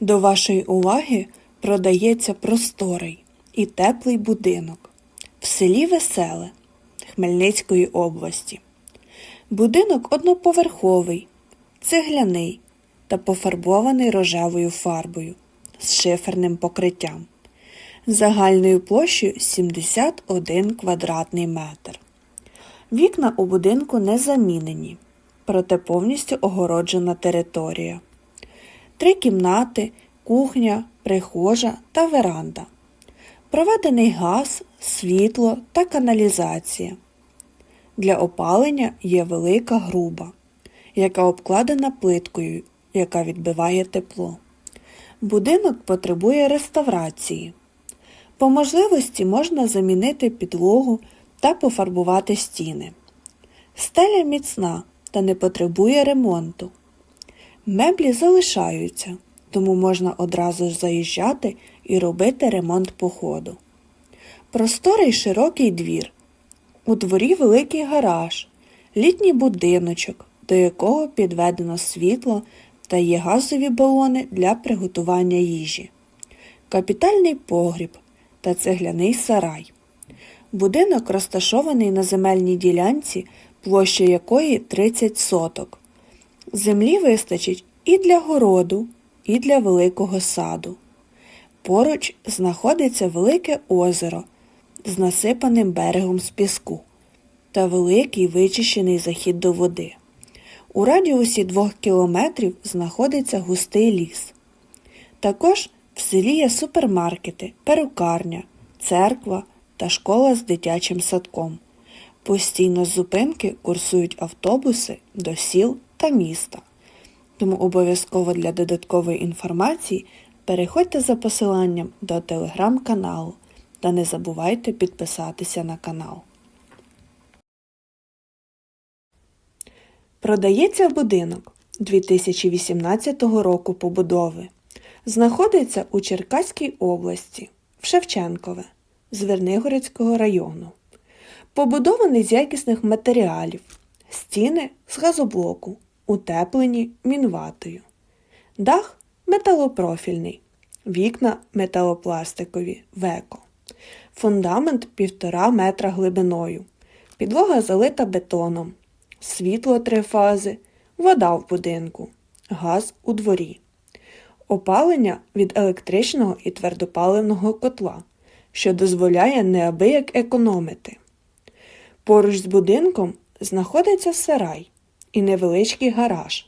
До вашої уваги продається просторий і теплий будинок в селі Веселе Хмельницької області. Будинок одноповерховий, цегляний та пофарбований рожевою фарбою з шиферним покриттям загальною площею 71 квадратний метр. Вікна у будинку не замінені, проте повністю огороджена територія. Три кімнати, кухня, прихожа та веранда. Проведений газ, світло та каналізація. Для опалення є велика груба, яка обкладена плиткою, яка відбиває тепло. Будинок потребує реставрації. По можливості можна замінити підлогу та пофарбувати стіни. Стеля міцна та не потребує ремонту. Меблі залишаються, тому можна одразу заїжджати і робити ремонт по ходу. Просторий широкий двір. У дворі великий гараж, літній будиночок, до якого підведено світло та є газові балони для приготування їжі, капітальний погріб та цегляний сарай. Будинок розташований на земельній ділянці, площа якої 30 соток. Землі вистачить і для городу, і для великого саду. Поруч знаходиться велике озеро з насипаним берегом з піску та великий вичищений захід до води. У радіусі двох кілометрів знаходиться густий ліс. Також в селі є супермаркети, перукарня, церква та школа з дитячим садком. Постійно з зупинки курсують автобуси до сіл та міста. Тому обов'язково для додаткової інформації переходьте за посиланням до телеграм-каналу та не забувайте підписатися на канал. Продається будинок 2018 року побудови. Знаходиться у Черкаській області, в Шевченкове, Звернигородського району. Побудований з якісних матеріалів, стіни з газоблоку, утеплені мінватою. Дах металопрофільний, вікна металопластикові веко. Фундамент півтора метра глибиною. Підлога залита бетоном. Світло три фази, вода в будинку, газ у дворі. Опалення від електричного і твердопаливного котла, що дозволяє неабияк економити. Поруч з будинком знаходиться сарай і невеличкий гараж.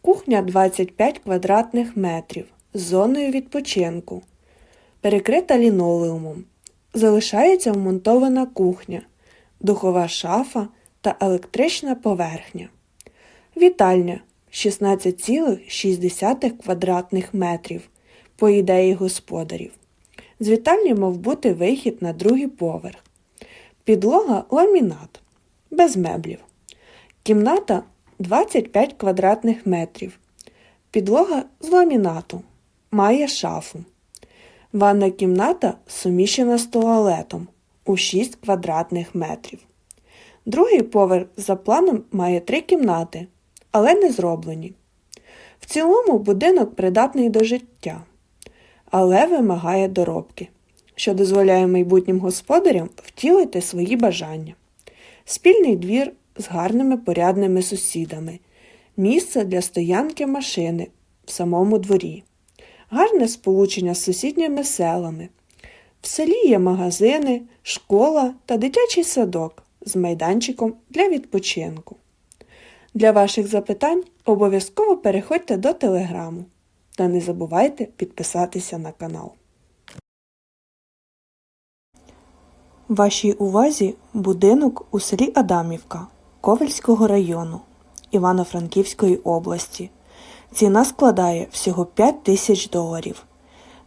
Кухня 25 квадратних метрів з зоною відпочинку, перекрита лінолеумом. Залишається вмонтована кухня, духова шафа та електрична поверхня. Вітальня 16,6 квадратних метрів, по ідеї господарів. З вітальні мав бути вихід на другий поверх. Підлога ламінат, без меблів. Кімната 25 квадратних метрів. Підлога з ламінату. Має шафу. Ванна кімната суміщена з туалетом у 6 квадратних метрів. Другий поверх за планом має три кімнати, але не зроблені. В цілому будинок придатний до життя, але вимагає доробки, що дозволяє майбутнім господарям втілити свої бажання. Спільний двір з гарними порядними сусідами, місце для стоянки машини в самому дворі, гарне сполучення з сусідніми селами. В селі є магазини, школа та дитячий садок з майданчиком для відпочинку. Для ваших запитань обов'язково переходьте до телеграму та не забувайте підписатися на канал. Вашій увазі будинок у селі Адамівка Ковельського району Івано-Франківської області. Ціна складає всього 5 тисяч доларів.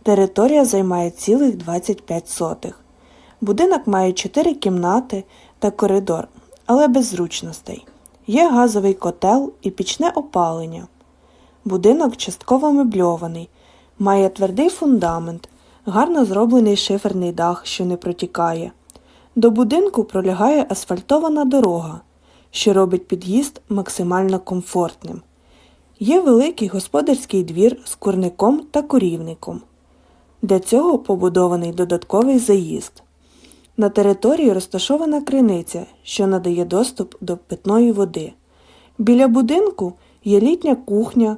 Територія займає цілих 25 сотих. Будинок має 4 кімнати та коридор, але без зручностей. Є газовий котел і пічне опалення. Будинок частково мебльований, має твердий фундамент, гарно зроблений шиферний дах, що не протікає. До будинку пролягає асфальтована дорога, що робить під'їзд максимально комфортним. Є великий господарський двір з курником та корівником. Для цього побудований додатковий заїзд. На території розташована криниця, що надає доступ до питної води. Біля будинку є літня кухня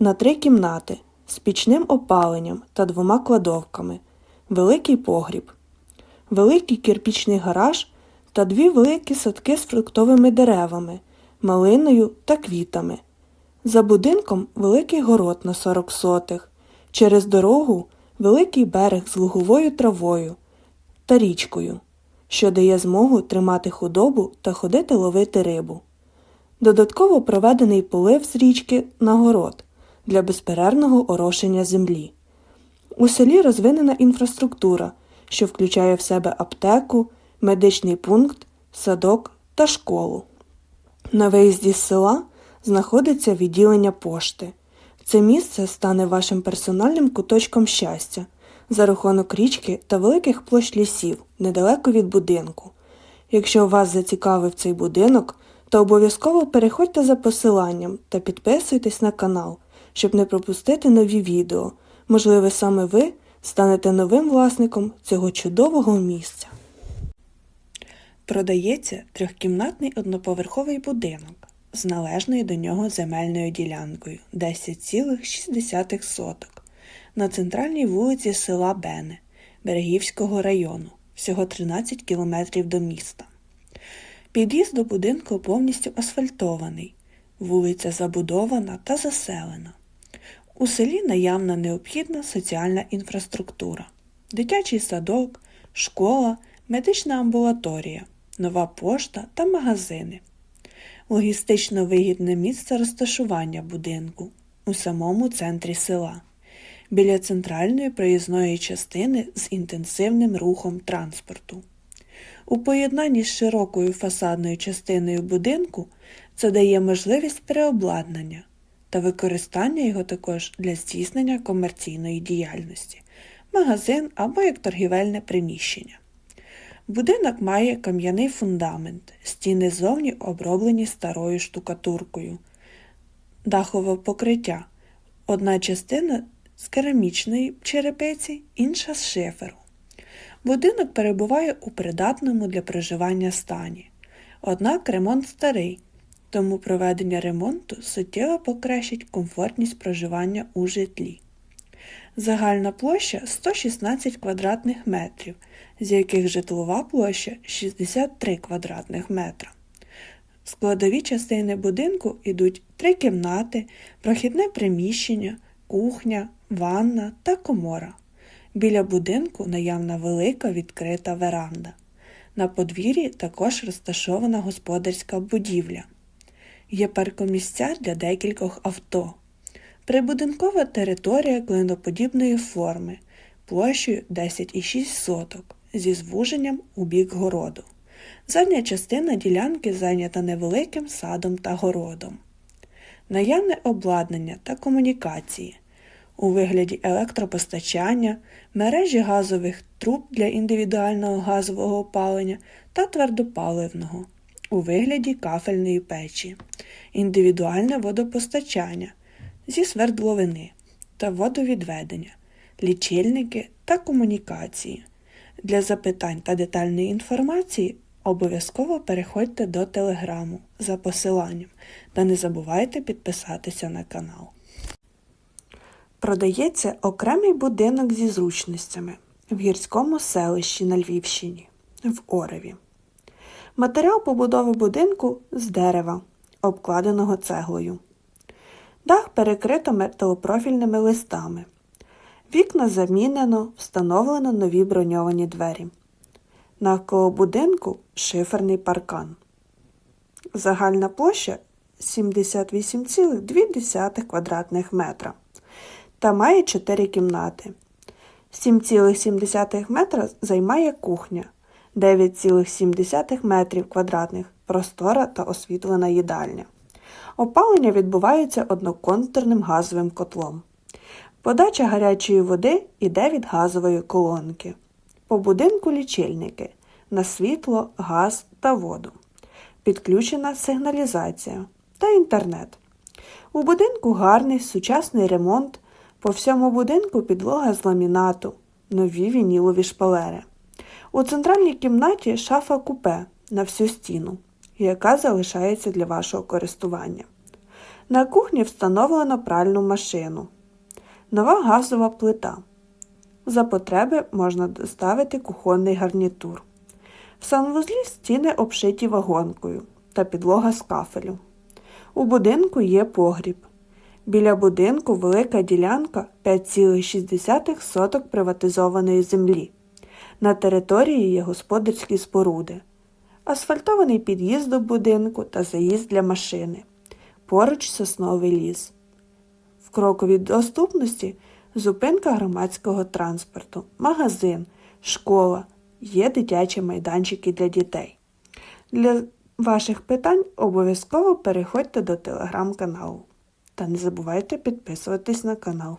на три кімнати з пічним опаленням та двома кладовками, великий погріб, великий кирпічний гараж та дві великі садки з фруктовими деревами, малиною та квітами. За будинком великий город на 40 сотих, через дорогу великий берег з луговою травою та річкою, що дає змогу тримати худобу та ходити ловити рибу. Додатково проведений полив з річки на город для безперервного орошення землі. У селі розвинена інфраструктура, що включає в себе аптеку, медичний пункт, садок та школу. На виїзді з села знаходиться відділення пошти. Це місце стане вашим персональним куточком щастя за рахунок річки та великих площ лісів недалеко від будинку. Якщо вас зацікавив цей будинок, то обов'язково переходьте за посиланням та підписуйтесь на канал, щоб не пропустити нові відео. Можливо, саме ви станете новим власником цього чудового місця. Продається трьохкімнатний одноповерховий будинок з належною до нього земельною ділянкою 10,6 соток на центральній вулиці села Бене Берегівського району, всього 13 кілометрів до міста. Під'їзд до будинку повністю асфальтований, вулиця забудована та заселена. У селі наявна необхідна соціальна інфраструктура, дитячий садок, школа, медична амбулаторія, нова пошта та магазини. Логістично вигідне місце розташування будинку у самому центрі села, біля центральної проїзної частини з інтенсивним рухом транспорту. У поєднанні з широкою фасадною частиною будинку це дає можливість переобладнання та використання його також для здійснення комерційної діяльності, магазин або як торгівельне приміщення. Будинок має кам'яний фундамент, стіни зовні оброблені старою штукатуркою, дахове покриття, одна частина з керамічної черепиці, інша з шиферу. Будинок перебуває у придатному для проживання стані. Однак ремонт старий, тому проведення ремонту суттєво покращить комфортність проживання у житлі. Загальна площа 116 квадратних метрів, з яких житлова площа 63 квадратних метра. Складові частини будинку йдуть три кімнати, прохідне приміщення, кухня, ванна та комора. Біля будинку наявна велика відкрита веранда. На подвір'ї також розташована господарська будівля. Є паркомісця для декількох авто. Прибудинкова територія клиноподібної форми площею 10,6 соток зі звуженням у бік городу. Задня частина ділянки зайнята невеликим садом та городом. Наявне обладнання та комунікації у вигляді електропостачання, мережі газових труб для індивідуального газового опалення та твердопаливного у вигляді кафельної печі, індивідуальне водопостачання зі свердловини та водовідведення, лічильники та комунікації. Для запитань та детальної інформації обов'язково переходьте до телеграму за посиланням та не забувайте підписатися на канал. Продається окремий будинок зі зручностями в гірському селищі на Львівщині в Ореві. Матеріал побудови будинку з дерева, обкладеного цеглою. Дах перекрито металопрофільними листами. Вікна замінено, встановлено нові броньовані двері. Навколо будинку шиферний паркан. Загальна площа 78,2 квадратних метра та має 4 кімнати. 7,7 метра займає кухня, 9,7 метрів квадратних простора та освітлена їдальня. Опалення відбувається одноконтурним газовим котлом. Подача гарячої води йде від газової колонки. По будинку лічильники на світло, газ та воду. Підключена сигналізація та інтернет. У будинку гарний сучасний ремонт. По всьому будинку підлога з ламінату, нові вінілові шпалери. У центральній кімнаті шафа купе на всю стіну, яка залишається для вашого користування. На кухні встановлено пральну машину. Нова газова плита. За потреби можна доставити кухонний гарнітур. В санвузлі стіни обшиті вагонкою та підлога з кафелю. У будинку є погріб. Біля будинку велика ділянка 5,6 соток приватизованої землі. На території є господарські споруди, асфальтований під'їзд до будинку та заїзд для машини. Поруч сосновий ліс. В кроковій доступності зупинка громадського транспорту, магазин, школа, є дитячі майданчики для дітей. Для ваших питань обов'язково переходьте до телеграм-каналу. Та не забувайте підписуватись на канал.